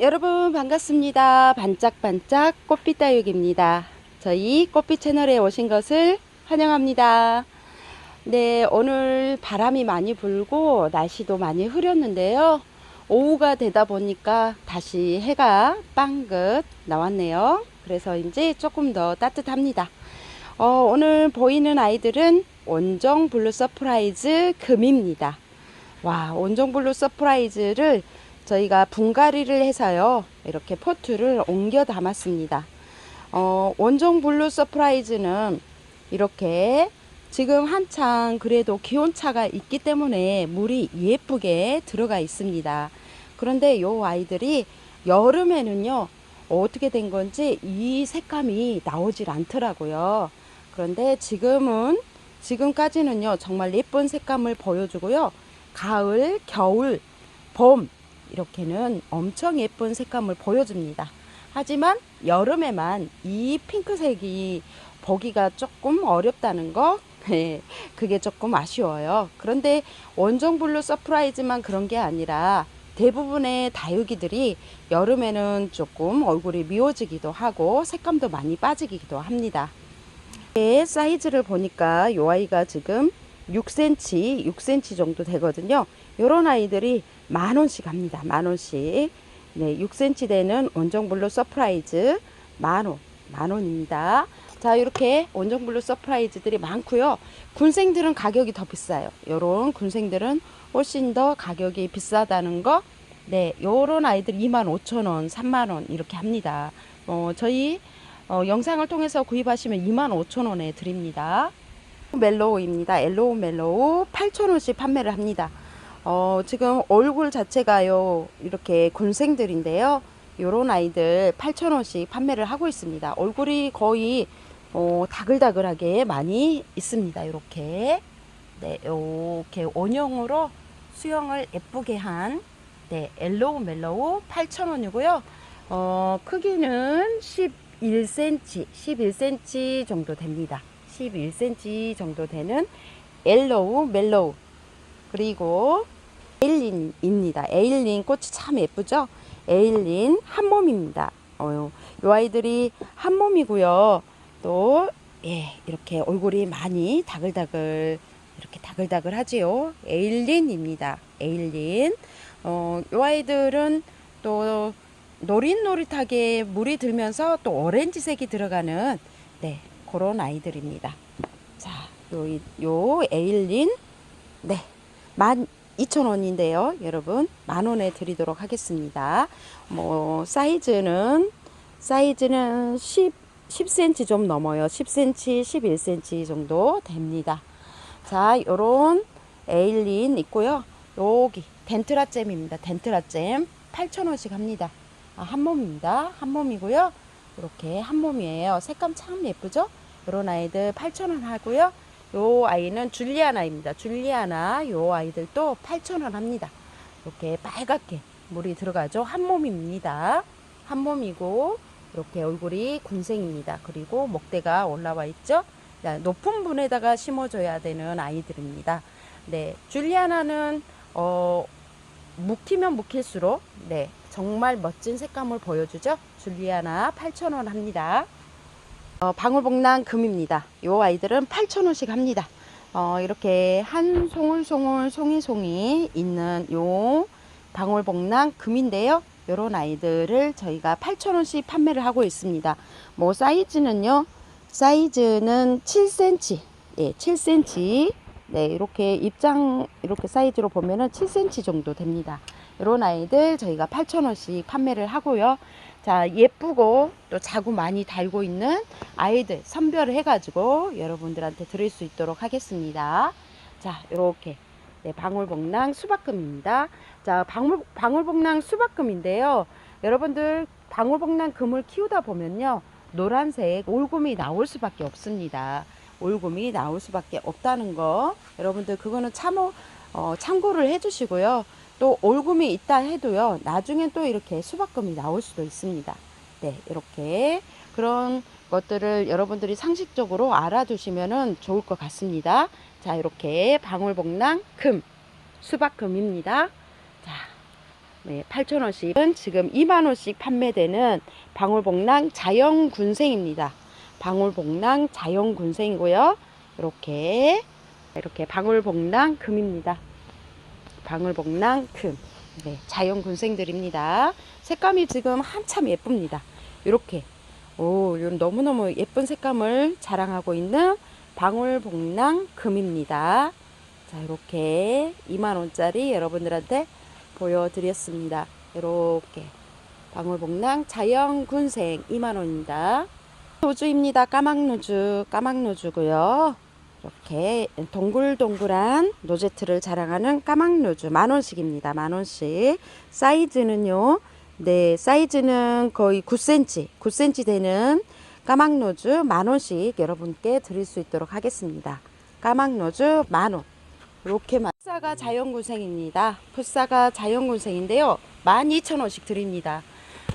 여러분 반갑습니다. 반짝반짝 꽃빛 다육입니다. 저희 꽃빛 채널에 오신 것을 환영합니다. 네, 오늘 바람이 많이 불고 날씨도 많이 흐렸는데요. 오후가 되다 보니까 다시 해가 빵긋 나왔네요. 그래서 이제 조금 더 따뜻합니다. 어, 오늘 보이는 아이들은 원정 블루 서프라이즈 금입니다. 와, 원정 블루 서프라이즈를 저희가 분갈이를 해서요. 이렇게 포트를 옮겨 담았습니다. 어, 원정 블루 서프라이즈는 이렇게 지금 한창 그래도 기온차가 있기 때문에 물이 예쁘게 들어가 있습니다. 그런데 요 아이들이 여름에는요, 어떻게 된 건지 이 색감이 나오질 않더라고요. 그런데 지금은, 지금까지는요, 정말 예쁜 색감을 보여주고요. 가을, 겨울, 봄, 이렇게는 엄청 예쁜 색감을 보여줍니다. 하지만 여름에만 이 핑크색이 보기가 조금 어렵다는 거, 네, 그게 조금 아쉬워요. 그런데 원정 블루 서프라이즈만 그런 게 아니라 대부분의 다육이들이 여름에는 조금 얼굴이 미워지기도 하고 색감도 많이 빠지기도 합니다. 네, 사이즈를 보니까 이 아이가 지금 6cm, 6cm 정도 되거든요. 이런 아이들이 만 원씩 합니다. 만 원씩. 네, 6cm 되는 원정블루 서프라이즈 만 원, 만 원입니다. 자, 이렇게 원정블루 서프라이즈들이 많고요. 군생들은 가격이 더 비싸요. 요런 군생들은 훨씬 더 가격이 비싸다는 거. 네, 요런 아이들 25,000원, 3만 원 이렇게 합니다. 어, 저희 어, 영상을 통해서 구입하시면 25,000원에 드립니다. 멜로우입니다. 엘로우 멜로우 8,000원씩 판매를 합니다. 어, 지금 얼굴 자체가요, 이렇게 군생들인데요. 요런 아이들 8,000원씩 판매를 하고 있습니다. 얼굴이 거의, 어, 다글다글하게 많이 있습니다. 이렇게. 네, 이렇게 원형으로 수영을 예쁘게 한, 네, 엘로우 멜로우 8,000원이고요. 어, 크기는 11cm, 11cm 정도 됩니다. 11cm 정도 되는 엘로우 멜로우. 그리고 에일린입니다. 에일린 꽃이 참 예쁘죠? 에일린 한 몸입니다. 어, 요 아이들이 한 몸이고요. 또 예, 이렇게 얼굴이 많이 다글다글 이렇게 다글다글 하지요. 에일린입니다. 에일린. 어, 요 아이들은 또 노릿노릿하게 물이 들면서 또 오렌지색이 들어가는 네, 그런 아이들입니다. 자, 요, 요 에일린 네. 12,000원인데요. 여러분, 만 원에 드리도록 하겠습니다. 뭐, 사이즈는, 사이즈는 10, 10cm 좀 넘어요. 10cm, 11cm 정도 됩니다. 자, 요런 에일린 있고요. 여기, 덴트라잼입니다. 덴트라잼. 8,000원씩 합니다. 아, 한 몸입니다. 한 몸이고요. 이렇게 한 몸이에요. 색감 참 예쁘죠? 요런 아이들 8,000원 하고요. 요 아이는 줄리아나입니다. 줄리아나 요 아이들도 8,000원 합니다. 이렇게 빨갛게 물이 들어가죠. 한 몸입니다. 한 몸이고 이렇게 얼굴이 군생입니다. 그리고 목대가 올라와 있죠. 자, 높은 분에다가 심어줘야 되는 아이들입니다. 네, 줄리아나는 어, 묵히면 묵힐수록 네 정말 멋진 색감을 보여주죠. 줄리아나 8,000원 합니다. 어, 방울복랑 금입니다. 이 아이들은 8,000원씩 합니다. 어, 이렇게 한 송울송울 송이송이 있는 요 방울복랑 금인데요. 요런 아이들을 저희가 8,000원씩 판매를 하고 있습니다. 뭐 사이즈는요. 사이즈는 7cm. 예, 7cm. 네, 이렇게 입장 이렇게 사이즈로 보면은 7cm 정도 됩니다. 이런 아이들 저희가 8,000원씩 판매를 하고요. 자, 예쁘고 또 자구 많이 달고 있는 아이들 선별을 해가지고 여러분들한테 드릴 수 있도록 하겠습니다. 자, 이렇게 네, 방울복랑 수박금입니다. 자, 방울, 방울복랑 수박금인데요. 여러분들 방울복랑 금을 키우다 보면요. 노란색 올곰이 나올 수밖에 없습니다. 올곰이 나올 수밖에 없다는 거 여러분들 그거는 참호, 어, 참고를 해주시고요. 또 올금이 있다 해도요. 나중엔 또 이렇게 수박금이 나올 수도 있습니다. 네, 이렇게 그런 것들을 여러분들이 상식적으로 알아두시면 좋을 것 같습니다. 자, 이렇게 방울복랑 금, 수박금입니다. 자, 네, 8,000원씩은 지금 2만원씩 판매되는 방울복랑 자연군생입니다. 방울복랑 자연군생이고요. 이렇게, 이렇게 방울복랑 금입니다. 방울복랑 금. 네, 자연 군생들입니다. 색감이 지금 한참 예쁩니다. 이렇게. 오, 이런 너무너무 예쁜 색감을 자랑하고 있는 방울복랑 금입니다. 자, 이렇게 2만원짜리 여러분들한테 보여드렸습니다. 이렇게 방울복랑 자연군생 2만원입니다. 노주입니다. 까막노주, 까막노주고요. 이렇게 동글동글한 노제트를 자랑하는 까막노주 만원씩입니다. 만원씩. 사이즈는요. 네, 사이즈는 거의 9cm, 9cm 되는 까막노주 만원씩 여러분께 드릴 수 있도록 하겠습니다. 까막노주 만원. 이렇게 풋사가 자연군생입니다. 풋사가 자연군생인데요. 12,000원씩 드립니다.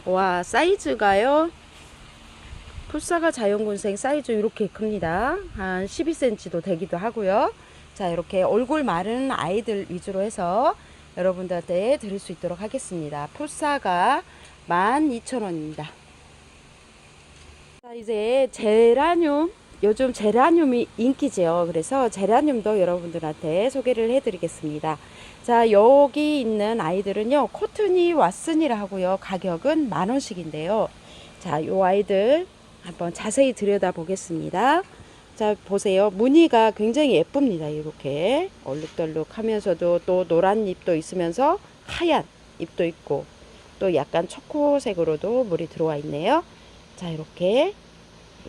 와, 사이즈가요. 풋사가 자연군생 사이즈 이렇게 큽니다. 한 12cm도 되기도 하고요. 자, 이렇게 얼굴 마른 아이들 위주로 해서 여러분들한테 드릴 수 있도록 하겠습니다. 풋사가 12,000원입니다. 자, 이제 제라늄 요즘 제라늄이 인기죠. 그래서 제라늄도 여러분들한테 소개를 해드리겠습니다. 자, 여기 있는 아이들은요, 코트니 왓슨이라 하고요. 가격은 만 원씩인데요. 자, 요 아이들 한번 자세히 들여다 보겠습니다. 자, 보세요. 무늬가 굉장히 예쁩니다. 이렇게 얼룩덜룩 하면서도 또 노란 잎도 있으면서 하얀 잎도 있고 또 약간 초코색으로도 물이 들어와 있네요. 자, 이렇게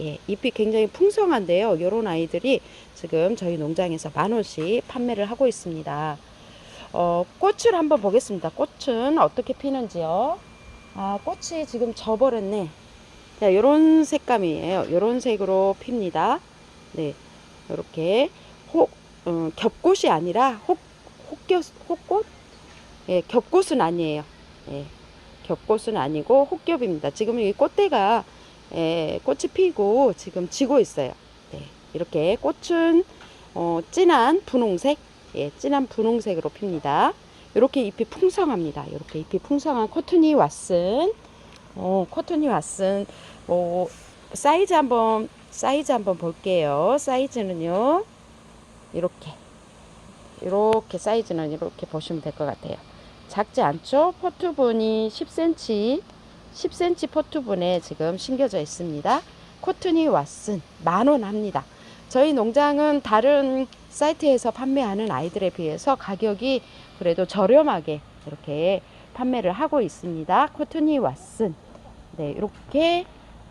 예, 잎이 굉장히 풍성한데요. 이런 아이들이 지금 저희 농장에서 만 원씩 판매를 하고 있습니다. 어, 꽃을 한번 보겠습니다. 꽃은 어떻게 피는지요? 아, 꽃이 지금 져버렸네. 자, 이런 색감이에요. 이런 색으로 핍니다. 네, 이렇게 혹 어, 겹꽃이 아니라 혹 혹겹 혹꽃? 예, 겹꽃은 아니에요. 예, 겹꽃은 아니고 혹겹입니다. 지금 이 꽃대가 예, 꽃이 피고 지금 지고 있어요. 네, 이렇게 꽃은 어, 진한 분홍색, 예, 진한 분홍색으로 핍니다. 이렇게 잎이 풍성합니다. 이렇게 잎이 풍성한 코트니 왓슨, 어, 코트니 왓슨, 어, 사이즈 한번 사이즈 한번 볼게요. 사이즈는요, 이렇게 이렇게 사이즈는 이렇게 보시면 될 것 같아요. 작지 않죠? 포트분이 10cm 10cm 포트분에 지금 심겨져 있습니다. 코트니 왓슨 만원 합니다. 저희 농장은 다른 사이트에서 판매하는 아이들에 비해서 가격이 그래도 저렴하게 이렇게 판매를 하고 있습니다. 코트니 왓슨. 네, 이렇게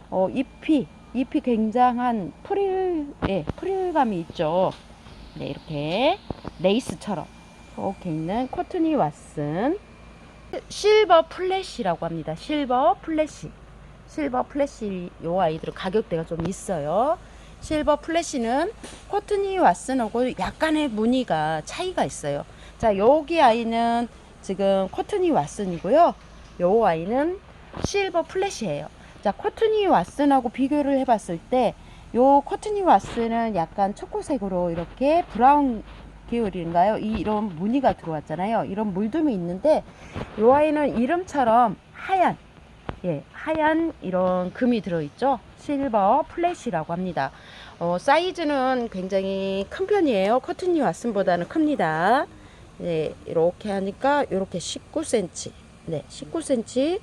어, 잎이 잎이 굉장한 프릴 예, 프릴감이 있죠. 네, 이렇게 레이스처럼 이렇게 있는 코트니 왓슨 실버 플래시라고 합니다. 실버 플래시. 실버 플래시 요 아이들은 가격대가 좀 있어요. 실버 플래시는 코트니 왓슨하고 약간의 무늬가 차이가 있어요. 자, 여기 아이는 지금 코트니 왓슨이고요. 요 아이는 실버 플래시예요. 자, 코트니 왓슨하고 비교를 해봤을 때, 요 코트니 왓슨은 약간 초코색으로 이렇게 브라운 계열인가요? 이, 이런 무늬가 들어왔잖아요. 이런 물듬이 있는데, 요 아이는 이름처럼 하얀, 예, 하얀 이런 금이 들어있죠. 실버 플래시라고 합니다. 어, 사이즈는 굉장히 큰 편이에요. 코트니 왓슨보다는 큽니다. 네, 이렇게 하니까 이렇게 19cm, 네, 19cm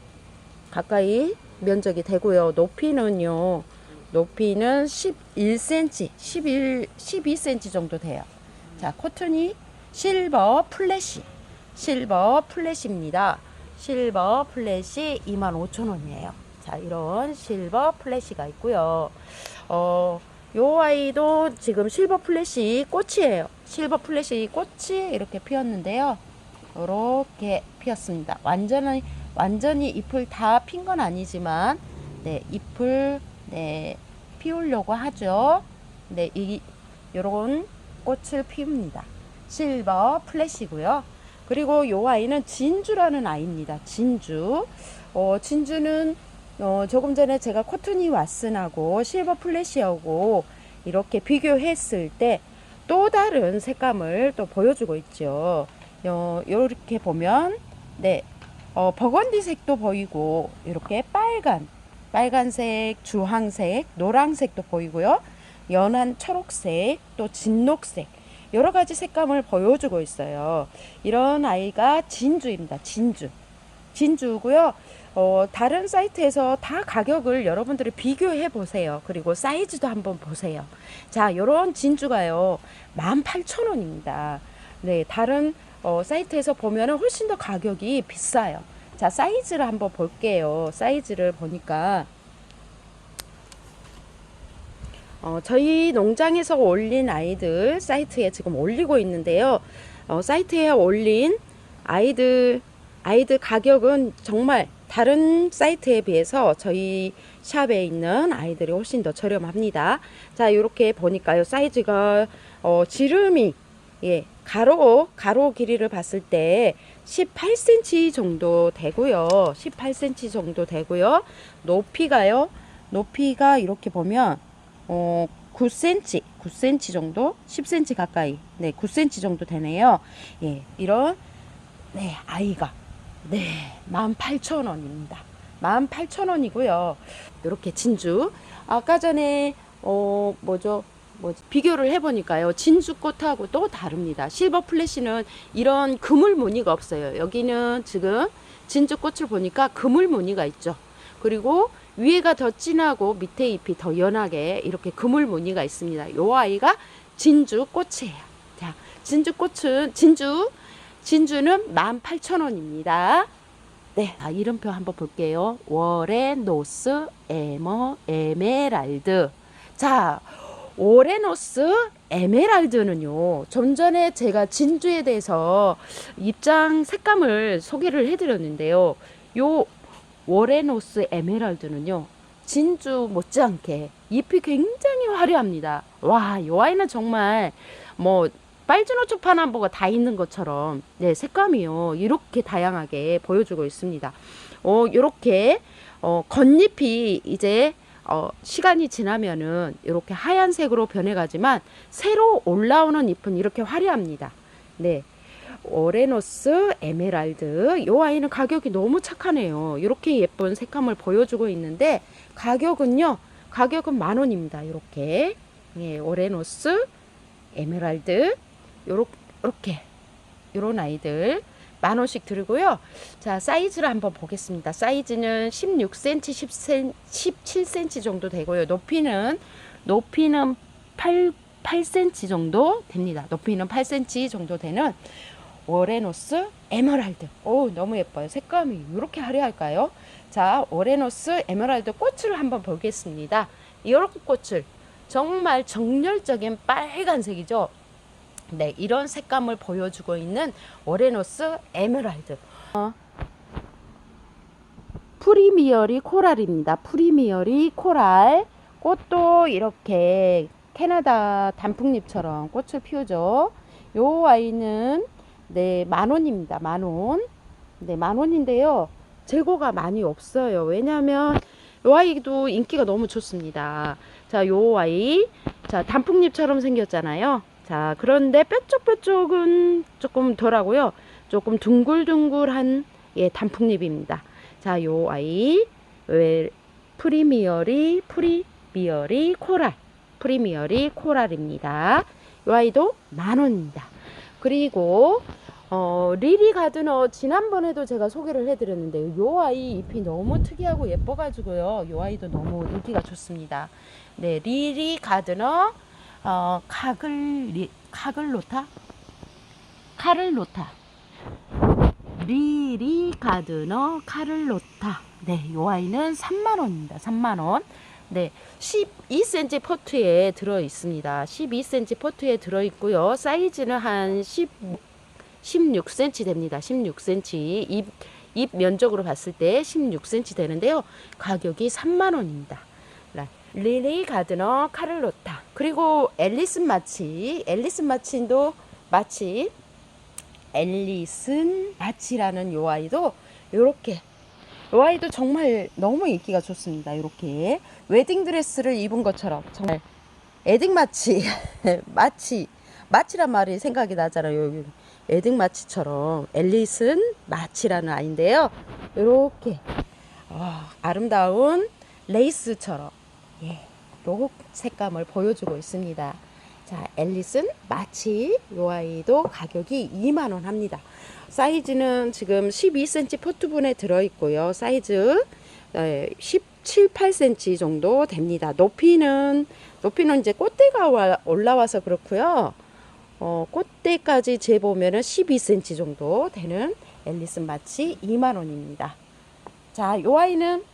가까이 면적이 되고요. 높이는요. 높이는 11cm, 11, 12cm 정도 돼요. 자, 코튼이 실버 플래시, 실버 플래시입니다. 실버 플래시 25,000원이에요. 자, 이런 실버 플래시가 있고요. 어, 요 아이도 지금 실버 플래시 꽃이에요. 실버 플래시 꽃이 이렇게 피었는데요. 이렇게 피었습니다. 완전히 완전히 잎을 다 핀 건 아니지만 네, 잎을 네, 피우려고 하죠. 네, 이 요런 꽃을 피웁니다. 실버 플래시고요. 그리고 요 아이는 진주라는 아이입니다. 진주. 어, 진주는 어, 조금 전에 제가 코트니 왓슨하고 실버 플래시하고 이렇게 비교했을 때 또 다른 색감을 또 보여주고 있죠. 어, 이렇게 보면 네 어, 버건디 색도 보이고 이렇게 빨간 빨간색, 주황색, 노란색도 보이고요. 연한 초록색, 또 진녹색 여러 가지 색감을 보여주고 있어요. 이런 아이가 진주입니다. 진주. 진주고요. 어, 다른 사이트에서 다 가격을 여러분들이 비교해 보세요. 그리고 사이즈도 한번 보세요. 자, 요런 진주가요. 18,000원입니다. 네, 다른 어, 사이트에서 보면은 훨씬 더 가격이 비싸요. 자, 사이즈를 한번 볼게요. 사이즈를 보니까 어, 저희 농장에서 올린 아이들 사이트에 지금 올리고 있는데요. 어, 사이트에 올린 아이들 아이들 가격은 정말 다른 사이트에 비해서 저희 샵에 있는 아이들이 훨씬 더 저렴합니다. 자, 이렇게 보니까요. 사이즈가 어, 지름이 예, 가로 가로 길이를 봤을 때 18cm 정도 되고요. 18cm 정도 되고요. 높이가요. 높이가 이렇게 보면 어, 9cm, 9cm 정도, 10cm 가까이, 네, 9cm 정도 되네요. 예, 이런 네 아이가 네 18,000원입니다. 18,000원이고요. 이렇게 진주. 아까 전에 어 뭐죠? 뭐지? 비교를 해보니까요. 진주꽃하고 또 다릅니다. 실버 플래시는 이런 그물 무늬가 없어요. 여기는 지금 진주꽃을 보니까 그물 무늬가 있죠. 그리고 위에가 더 진하고 밑에 잎이 더 연하게 이렇게 그물 무늬가 있습니다. 요 아이가 진주꽃이에요. 자, 진주꽃은 진주 진주는 18,000원입니다. 네, 아, 이름표 한번 볼게요. 워레노스 에머 에메랄드. 자, 오레노스 에메랄드는요. 좀 전에 제가 진주에 대해서 입장 색감을 소개를 해드렸는데요. 요 워레노스 에메랄드는요. 진주 못지않게 잎이 굉장히 화려합니다. 와, 이 아이는 정말 뭐 빨주노 초 파남보가 다 있는 것처럼 네 색감이요 이렇게 다양하게 보여주고 있습니다. 어 이렇게 어 겉잎이 이제 어 시간이 지나면은 이렇게 하얀색으로 변해가지만 새로 올라오는 잎은 이렇게 화려합니다. 네. 오레노스 에메랄드 이 아이는 가격이 너무 착하네요. 이렇게 예쁜 색감을 보여주고 있는데 가격은요. 가격은 만 원입니다. 이렇게 예, 오레노스 에메랄드 요렇, 요렇게 요런 아이들 만 원씩 들고요. 자, 사이즈를 한번 보겠습니다. 사이즈는 16cm, 10cm, 17cm 정도 되고요. 높이는 높이는 8 8cm 정도 됩니다. 높이는 8cm 정도 되는 오레노스 에메랄드. 오, 너무 예뻐요. 색감이 이렇게 화려할까요? 자, 오레노스 에메랄드 꽃을 한번 보겠습니다. 이렇게 꽃을 정말 정열적인 빨간색이죠. 네, 이런 색감을 보여주고 있는 오레노스 에메랄드. 어, 프리미어리 코랄입니다. 프리미어리 코랄. 꽃도 이렇게 캐나다 단풍잎처럼 꽃을 피우죠. 요 아이는 네, 만 원입니다. 만 원. 네, 만 원인데요. 재고가 많이 없어요. 왜냐하면 요 아이도 인기가 너무 좋습니다. 자, 요 아이. 자, 단풍잎처럼 생겼잖아요. 자, 그런데 뾰족뾰족은 조금 덜하고요. 조금 둥글둥글한 예, 단풍잎입니다. 자, 요 아이 왜 프리미어리 프리미어리 코랄 프리미어리 코랄입니다. 요 아이도 만 원입니다. 그리고 어, 리리 가드너 지난번에도 제가 소개를 해드렸는데 요 아이 잎이 너무 특이하고 예뻐가지고요. 요 아이도 너무 인기가 좋습니다. 네, 리리 가드너 어, 카글 리, 카글 로타 카를 로타 리리 가드너 카를 로타 네, 요 아이는 3만 원입니다. 3만 원. 네, 12cm 포트에 들어 있습니다. 12cm 포트에 들어 있고요. 사이즈는 한 10, 16cm 됩니다. 16cm. 입, 입 면적으로 봤을 때 16cm 되는데요. 가격이 3만 원입니다. 릴리 가드너 카를로타 그리고 앨리슨 마치 앨리슨 마치도 마치 앨리슨 마치라는 요 아이도 요렇게 요 아이도 정말 너무 인기가 좋습니다. 이렇게 웨딩 드레스를 입은 것처럼 정말 에딩 마치 마치 마치란 말이 생각이 나잖아요. 여기 에딩 마치처럼 앨리슨 마치라는 아이인데요. 이렇게 어, 아름다운 레이스처럼 예, 요 색감을 보여주고 있습니다. 자, 앨리슨 마치 요 아이도 가격이 2만 원 합니다. 사이즈는 지금 12cm 포트분에 들어 있고요. 사이즈 17, 8cm 정도 됩니다. 높이는 높이는 이제 꽃대가 와- 올라와서 그렇고요. 어, 꽃대까지 재보면은 12cm 정도 되는 앨리슨 마치 2만 원입니다. 자, 요 아이는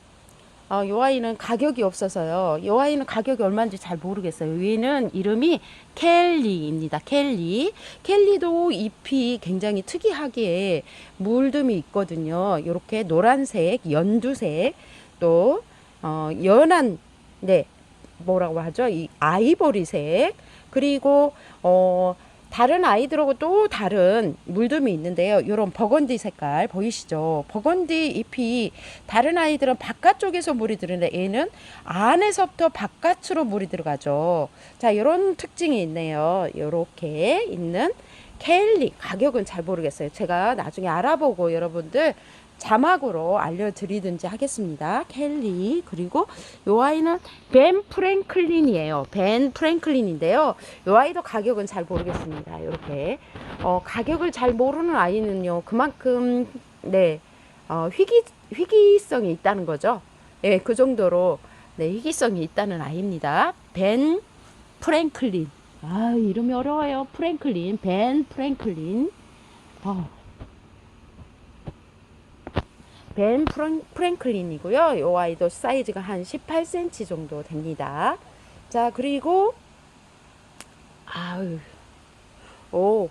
어, 요 아이는 가격이 없어서요. 요 아이는 가격이 얼마인지 잘 모르겠어요. 얘는 이름이 켈리입니다. 켈리. 켈리도 잎이 굉장히 특이하게 물듬이 있거든요. 이렇게 노란색, 연두색, 또 어, 연한 네 뭐라고 하죠? 이 아이보리색 그리고 어 다른 아이들하고 또 다른 물듬이 있는데요. 이런 버건디 색깔 보이시죠? 버건디 잎이 다른 아이들은 바깥쪽에서 물이 들어는데 얘는 안에서부터 바깥으로 물이 들어가죠. 자, 이런 특징이 있네요. 이렇게 있는 켈리 가격은 잘 모르겠어요. 제가 나중에 알아보고 여러분들 자막으로 알려드리든지 하겠습니다. 켈리 그리고 요 아이는 벤 프랭클린이에요. 벤 프랭클린인데요. 요 아이도 가격은 잘 모르겠습니다. 이렇게 어, 가격을 잘 모르는 아이는요. 그만큼 네 어, 희귀 희귀성이 있다는 거죠. 예, 그 정도로 네 희귀성이 있다는 아이입니다. 벤 프랭클린. 아 이름이 어려워요. 프랭클린. 벤 프랭클린. 어. 벤 프랭, 프랭클린이고요. 이 아이도 사이즈가 한 18cm 정도 됩니다. 자, 그리고 아유. 오.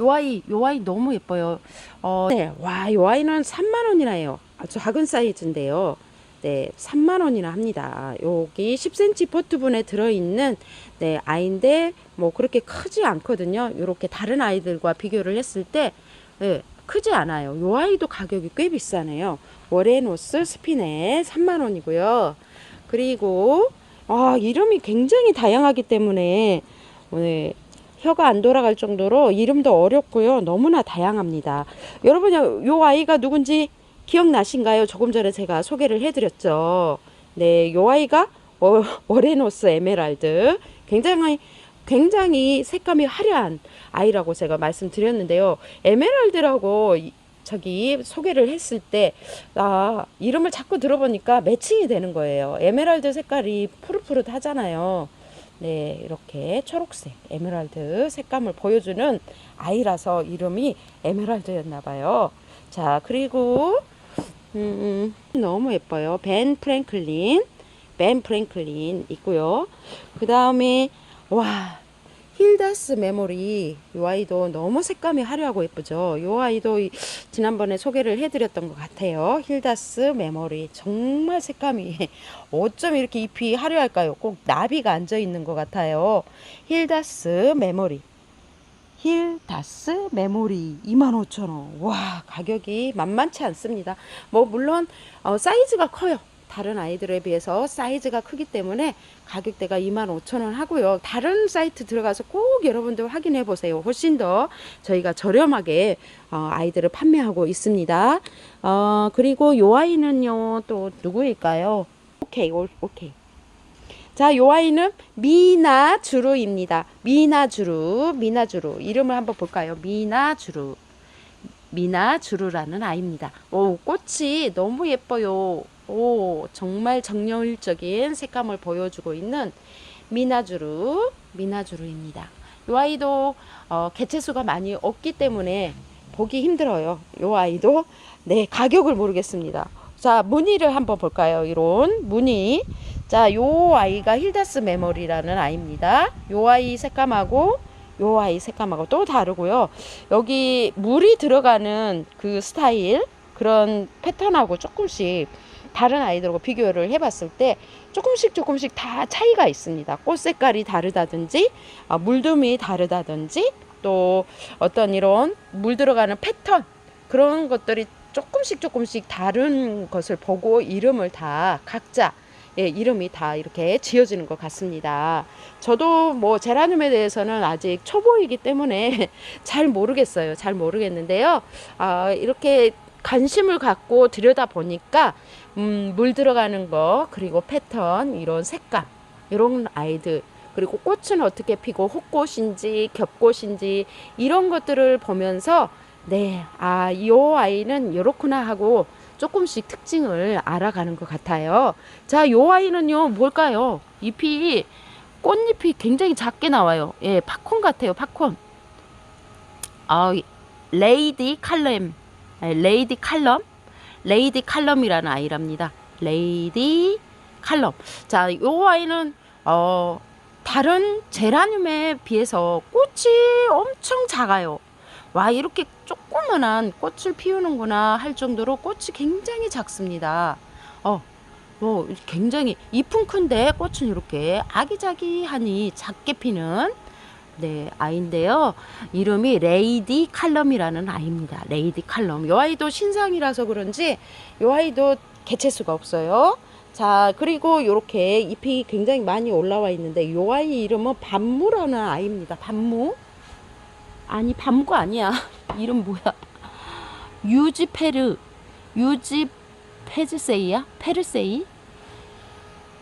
요 아이, 요 아이 너무 예뻐요. 어, 네. 와, 요 아이는 3만 원이나 해요. 아주 작은 사이즈인데요. 네, 3만 원이나 합니다. 여기 10cm 포트분에 들어있는 네, 아이인데 뭐 그렇게 크지 않거든요. 이렇게 다른 아이들과 비교를 했을 때 네, 크지 않아요. 요 아이도 가격이 꽤 비싸네요. 워레노스 스피넷 3만 원이고요. 그리고 아, 이름이 굉장히 다양하기 때문에 오늘 혀가 안 돌아갈 정도로 이름도 어렵고요. 너무나 다양합니다. 여러분, 요 아이가 누군지 기억나신가요? 조금 전에 제가 소개를 해드렸죠. 네, 요 아이가 워, 워레노스 에메랄드. 굉장히, 굉장히 색감이 화려한 아이라고 제가 말씀드렸는데요. 에메랄드라고 이- 저기 소개를 했을 때, 아, 이름을 자꾸 들어보니까 매칭이 되는 거예요. 에메랄드 색깔이 푸릇푸릇 하잖아요. 네, 이렇게 초록색 에메랄드 색감을 보여주는 아이라서 이름이 에메랄드였나 봐요. 자, 그리고 음, 너무 예뻐요. 벤 프랭클린, 벤 프랭클린 있고요. 그 다음에 와 힐다스 메모리 이 아이도 너무 색감이 화려하고 예쁘죠. 이 아이도 이- 지난번에 소개를 해드렸던 것 같아요. 힐다스 메모리 정말 색감이 어쩜 이렇게 잎이 화려할까요? 꼭 나비가 앉아 있는 것 같아요. 힐다스 메모리. 힐 다스 메모리 25,000원. 와, 가격이 만만치 않습니다. 뭐 물론 어, 사이즈가 커요. 다른 아이들에 비해서 사이즈가 크기 때문에 가격대가 25,000원 하고요. 다른 사이트 들어가서 꼭 여러분들 확인해 보세요. 훨씬 더 저희가 저렴하게 어, 아이들을 판매하고 있습니다. 어, 그리고 요 아이는요. 또 누구일까요? 오케이. 오, 오케이. 자, 요 아이는 미나주루입니다. 미나주루, 미나주루. 이름을 한번 볼까요? 미나주루. 미나주루라는 아이입니다. 오, 꽃이 너무 예뻐요. 오, 정말 정열적인 색감을 보여주고 있는 미나주루, 미나주루입니다. 요 아이도 어, 개체수가 많이 없기 때문에 보기 힘들어요. 요 아이도 네 가격을 모르겠습니다. 자 무늬를 한번 볼까요? 이런 무늬. 자, 요 아이가 힐다스 메모리라는 아이입니다. 요 아이 색감하고 요 아이 색감하고 또 다르고요. 여기 물이 들어가는 그 스타일 그런 패턴하고 조금씩 다른 아이들하고 비교를 해봤을 때 조금씩 조금씩 다 차이가 있습니다. 꽃 색깔이 다르다든지 아, 물듬이 다르다든지 또 어떤 이런 물 들어가는 패턴 그런 것들이 조금씩 조금씩 다른 것을 보고 이름을 다 각자 예, 이름이 다 이렇게 지어지는 것 같습니다. 저도 뭐 제라늄에 대해서는 아직 초보이기 때문에 잘 모르겠어요. 잘 모르겠는데요. 아, 이렇게 관심을 갖고 들여다 보니까 음, 물 들어가는 거 그리고 패턴 이런 색감 이런 아이들 그리고 꽃은 어떻게 피고 혹꽃인지 겹꽃인지 이런 것들을 보면서 네, 아, 이 아이는 이렇구나 하고 조금씩 특징을 알아가는 것 같아요. 자, 요 아이는요, 뭘까요? 잎이, 꽃잎이 굉장히 작게 나와요. 예, 팝콘 같아요, 팝콘. 아, 레이디 칼럼. 예, 레이디 칼럼. 레이디 칼럼이라는 아이랍니다. 레이디 칼럼. 자, 요 아이는, 어, 다른 제라늄에 비해서 꽃이 엄청 작아요. 와, 이렇게 조그만한 꽃을 피우는구나 할 정도로 꽃이 굉장히 작습니다. 어, 뭐, 굉장히 잎은 큰데 꽃은 이렇게 아기자기하니 작게 피는 네, 아이인데요. 이름이 레이디 칼럼이라는 아이입니다. 레이디 칼럼. 이 아이도 신상이라서 그런지 이 아이도 개체수가 없어요. 자, 그리고 이렇게 잎이 굉장히 많이 올라와 있는데 이 아이 이름은 반무라는 아이입니다. 반무. 아니, 반무가 아니야. 이름 뭐야? 유지페르. 유지 페르세이야? 페르세이?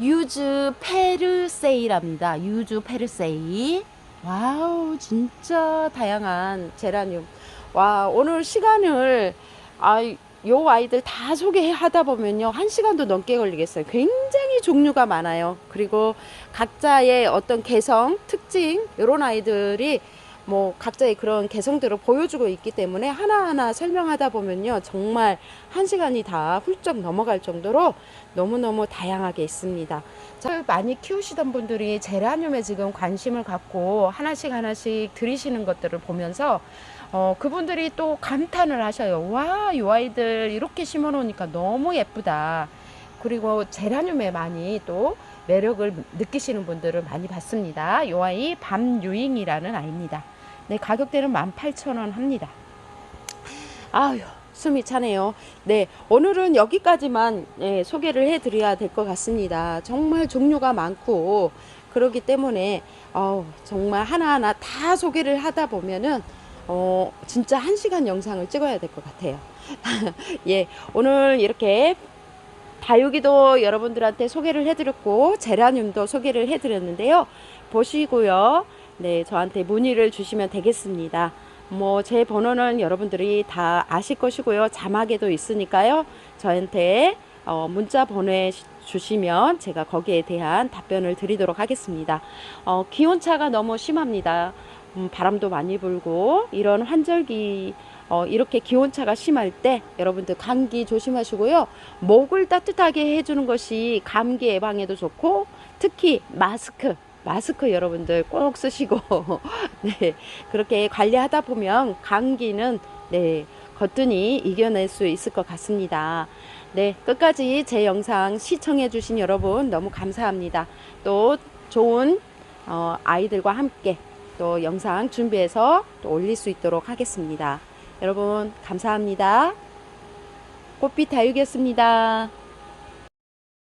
유즈 페르세이랍니다. 유즈 페르세이. 와우, 진짜 다양한 제라늄. 와, 오늘 시간을, 아, 요 아이들 다 소개하다 보면요. 한 시간도 넘게 걸리겠어요. 굉장히 종류가 많아요. 그리고 각자의 어떤 개성, 특징, 요런 아이들이 뭐 각자의 그런 개성들을 보여주고 있기 때문에 하나하나 설명하다 보면요. 정말 한 시간이 다 훌쩍 넘어갈 정도로 너무너무 다양하게 있습니다. 자, 많이 키우시던 분들이 제라늄에 지금 관심을 갖고 하나씩 하나씩 들이시는 것들을 보면서 어, 그분들이 또 감탄을 하셔요. 와, 이 아이들 이렇게 심어 놓으니까 너무 예쁘다. 그리고 제라늄에 많이 또 매력을 느끼시는 분들을 많이 봤습니다. 이 아이 밤유잉이라는 아이입니다. 네, 가격대는 18,000원 합니다. 아유, 숨이 차네요. 네, 오늘은 여기까지만 예, 소개를 해드려야 될 것 같습니다. 정말 종류가 많고 그렇기 때문에 어, 정말 하나하나 다 소개를 하다 보면은 어, 진짜 한 시간 영상을 찍어야 될 것 같아요. 예, 오늘 이렇게 다육이도 여러분들한테 소개를 해드렸고 제라늄도 소개를 해드렸는데요. 보시고요. 네, 저한테 문의를 주시면 되겠습니다. 뭐 제 번호는 여러분들이 다 아실 것이고요. 자막에도 있으니까요. 저한테 어, 문자 보내주시면 제가 거기에 대한 답변을 드리도록 하겠습니다. 어, 기온차가 너무 심합니다. 음, 바람도 많이 불고 이런 환절기 어, 이렇게 기온차가 심할 때 여러분들 감기 조심하시고요. 목을 따뜻하게 해주는 것이 감기 예방에도 좋고 특히 마스크 마스크 여러분들 꼭 쓰시고 네 그렇게 관리하다 보면 감기는 네 거뜬히 이겨낼 수 있을 것 같습니다. 네 끝까지 제 영상 시청해 주신 여러분 너무 감사합니다. 또 좋은 어, 아이들과 함께 또 영상 준비해서 또 올릴 수 있도록 하겠습니다. 여러분 감사합니다. 꽃빛 다육이었습니다.